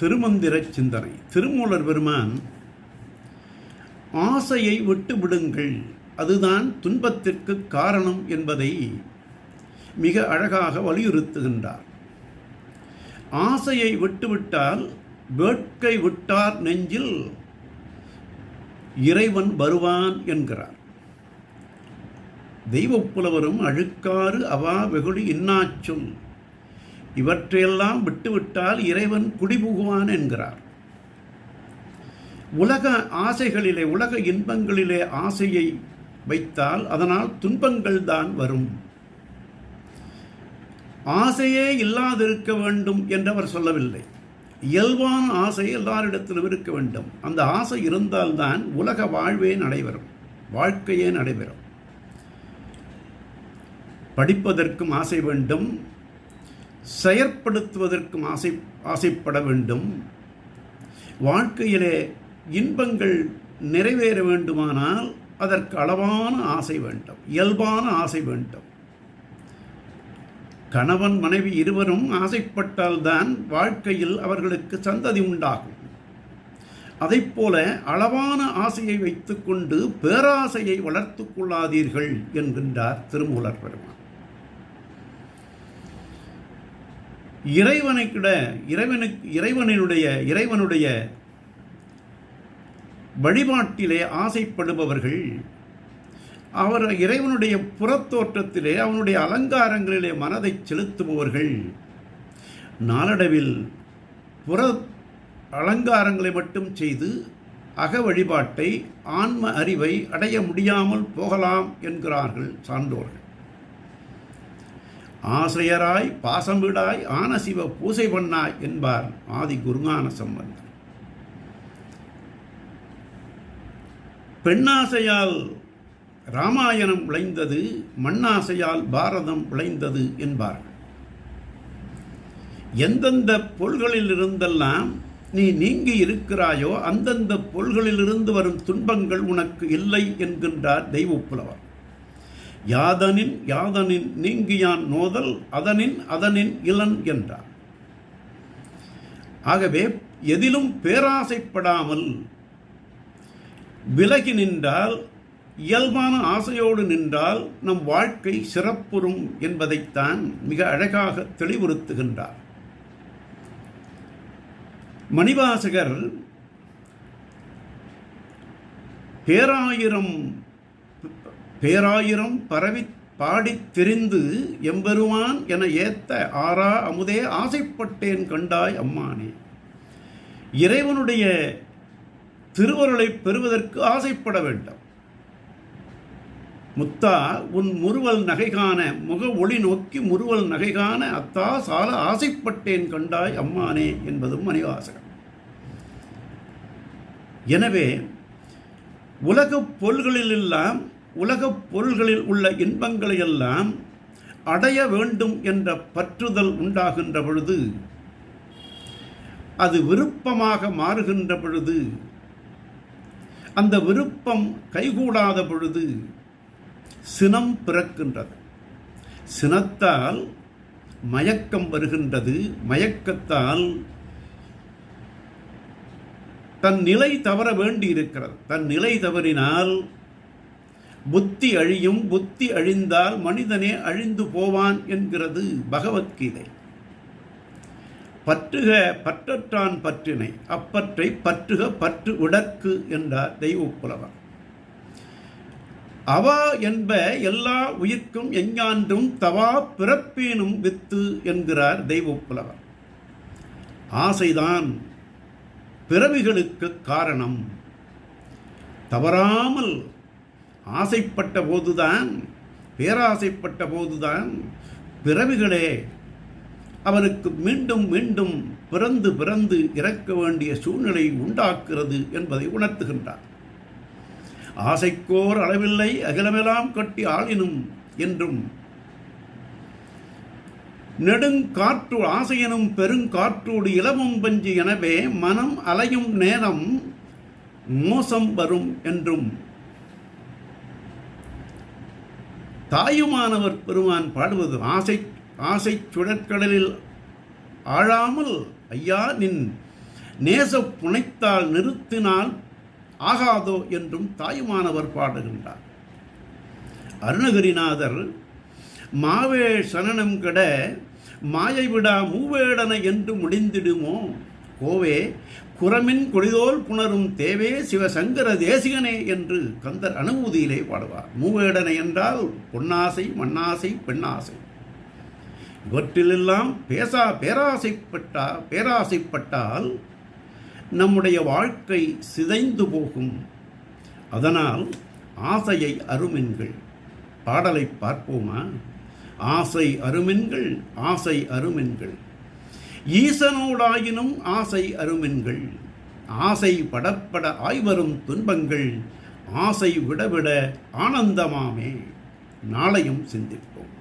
திருமந்திர சிந்தனை. திருமூலர் பெருமான் ஆசையை விட்டு விடுங்கள். அதுதான் துன்பத்திற்கு காரணம் என்பதை மிக அழகாக வலியுறுத்துகின்றார். ஆசையை விட்டுவிட்டால் வேட்கை விட்டார் நெஞ்சில் இறைவன் வருவான் என்கிறார். தெய்வப்புலவரும் அழுக்காறு அவா வெகுளி இன்னாச்சும். இவற்றையெல்லாம் விட்டுவிட்டால் இறைவன் குடிபுகுவான் என்கிறார். உலக ஆசைகளிலே உலக இன்பங்களிலே ஆசையை வைத்தால் அதனால் துன்பங்கள் தான் வரும். ஆசையே இல்லாதிருக்க வேண்டும் என்றவர் சொல்லவில்லை. இயல்பான ஆசை எல்லாரிடத்திலும் இருக்க வேண்டும். அந்த ஆசை இருந்தால்தான் உலக வாழ்வே நடைபெறும் வாழ்க்கையே நடைபெறும். படிப்பதற்கும் ஆசை வேண்டும் செயற்படுத்துவதற்கும் ஆசை ஆசைப்பட வேண்டும். வாழ்க்கையிலே இன்பங்கள் நிறைவேற வேண்டுமானால் அதற்கு அளவான ஆசை வேண்டும் இயல்பான ஆசை வேண்டும். கணவன் மனைவி இருவரும் ஆசைப்பட்டால்தான் வாழ்க்கையில் அவர்களுக்கு சந்ததி உண்டாகும். அதைப்போல அளவான ஆசையை வைத்துக்கொண்டு பேராசையை வளர்த்து கொள்ளாதீர்கள் என்கின்றார் திருமூலர் பெருமான். இறைவனை கூட இறைவனுக்கு இறைவனுடைய இறைவனுடைய வழிபாட்டிலே ஆசைப்படுபவர்கள் அவர் இறைவனுடைய புறத்தோற்றத்திலே அவனுடைய அலங்காரங்களிலே மனதை செலுத்துபவர்கள். நாளடைவில் புற அலங்காரங்களை மட்டும் செய்து அக வழிபாட்டை ஆன்ம அறிவை அடைய முடியாமல் போகலாம் என்கிறார்கள் சான்றோர்கள். ஆசிரியராய் பாசமிடாய் ஆனசிவ பூசை பண்ணாய் என்பார் ஆதி குருஞான சம்பந்தர். பெண்ணாசையால் ராமாயணம் விளைந்தது மண்ணாசையால் பாரதம் விளைந்தது என்பார்கள் எந்தெந்த பொருள்களில் இருந்தெல்லாம் நீ நீங்கி இருக்கிறாயோ அந்தந்த பொருள்களிலிருந்து வரும் துன்பங்கள் உனக்கு இல்லை என்கின்றார் தெய்வப்புலவர். யாதனின் யாதனின் நீங்கியான் நோதல் அதனின் அதனின் இளன் என்றார். ஆகவே எதிலும் பேராசைப்படாமல் விலகி நின்றால் இயல்பான ஆசையோடு நின்றால் நம் வாழ்க்கை சிறப்புறும் என்பதைத்தான் மிக அழகாக தெளிவுறுத்துகின்றார். மணிவாசகர் பேராயிரம் பேராயிரம் பரவி பாடித் திரிந்து எம்பெருமான் என ஏத்த ஆறா அமுதே ஆசைப்பட்டேன் கண்டாய் அம்மானே. இறைவனுடைய திருவருளை பெறுவதற்கு ஆசைப்பட வேண்டும். முத்தா உன் முறுவல் நகைகான முக ஒளி நோக்கி முறுவல் நகைகான அத்தா சால ஆசைப்பட்டேன் கண்டாய் அம்மானே என்பதும் மணிவாசகம் எனவே உலகப் பொருள்களிலெல்லாம் உலகப் பொருள்களில் உள்ள இன்பங்களை எல்லாம் அடைய வேண்டும் என்ற பற்றுதல் உண்டாகின்ற பொழுது அது விருப்பமாக மாறுகின்ற பொழுது அந்த விருப்பம் கைகூடாத பொழுது சினம் பிறக்கின்றது. சினத்தால் மயக்கம் வருகின்றது. மயக்கத்தால் தன் நிலை தவற வேண்டி இருக்கிறது தன் நிலை தவறினால் புத்தி அழியும் புத்தி அழிந்தால் மனிதனே அழிந்து போவான் என்கிறது பகவத்கீதை. பற்றுக பற்றற்றான் பற்றினை அப்பற்றை பற்றுக பற்று உடற்கு என்றார் தெய்வப்புலவர். அவா என்ப எல்லா உயிர்க்கும் எஞ்ஞான்றும் தவா பிறப்பேனும் வித்து என்கிறார் தெய்வப்புலவர். ஆசைதான் பிறவிகளுக்கு காரணம். தவறாமல் ஆசைப்பட்ட போதுதான் பேராசைப்பட்ட போதுதான் பிறவிகளே அவனுக்கு மீண்டும் மீண்டும் பிறந்து பிறந்து இறக்க வேண்டிய சூழ்நிலை உண்டாக்குறது என்பதை உணர்த்துகின்றார் ஆசைக்கோர் அளவில்லை அகிலமெல்லாம் கட்டி ஆளினும் என்றும் நெடுங்காற்று ஆசையனும் பெருங்காற்றோடு இளமும் பஞ்சு எனவே மனம் அலையும் நேரம் மோசம் வரும் என்றும் தாயுமானவர் பெருமான் பாடுவது ஆசை ஆசை சுழற்கடலில் ஆழாமல் ஐயா நின் நேச புனைத்தால் நிறுத்தினால் ஆகாதோ என்றும் தாயுமானவர் பாடுகின்றார். அருணகிரிநாதர் மாவே சரணம் கட மாயை விடா மூவேடன என்று முடிந்திடுமோ? கோவே குரமின் கொடிதோல் புணரும் தேவே சிவசங்கர தேசிகனே என்று கந்தர் அனுபூதியிலே பாடுவார். மூவேடனை என்றால் பொன்னாசை மண்ணாசை பெண்ணாசை. இவற்றிலெல்லாம் பேசா பேராசைப்பட்டா பேராசைப்பட்டால் நம்முடைய வாழ்க்கை சிதைந்து போகும். அதனால் ஆசையை அருமென்கள். பாடலை பார்ப்போமா? ஆசை அருமென்கள் ஆசை அருமென்கள். ஈசனோடாயினும் ஆசை அருமென்கள். ஆசை படப்பட ஆய்வரும் துன்பங்கள். ஆசை விடவிட ஆனந்தமாமே. நாளையும் சிந்திப்போம்.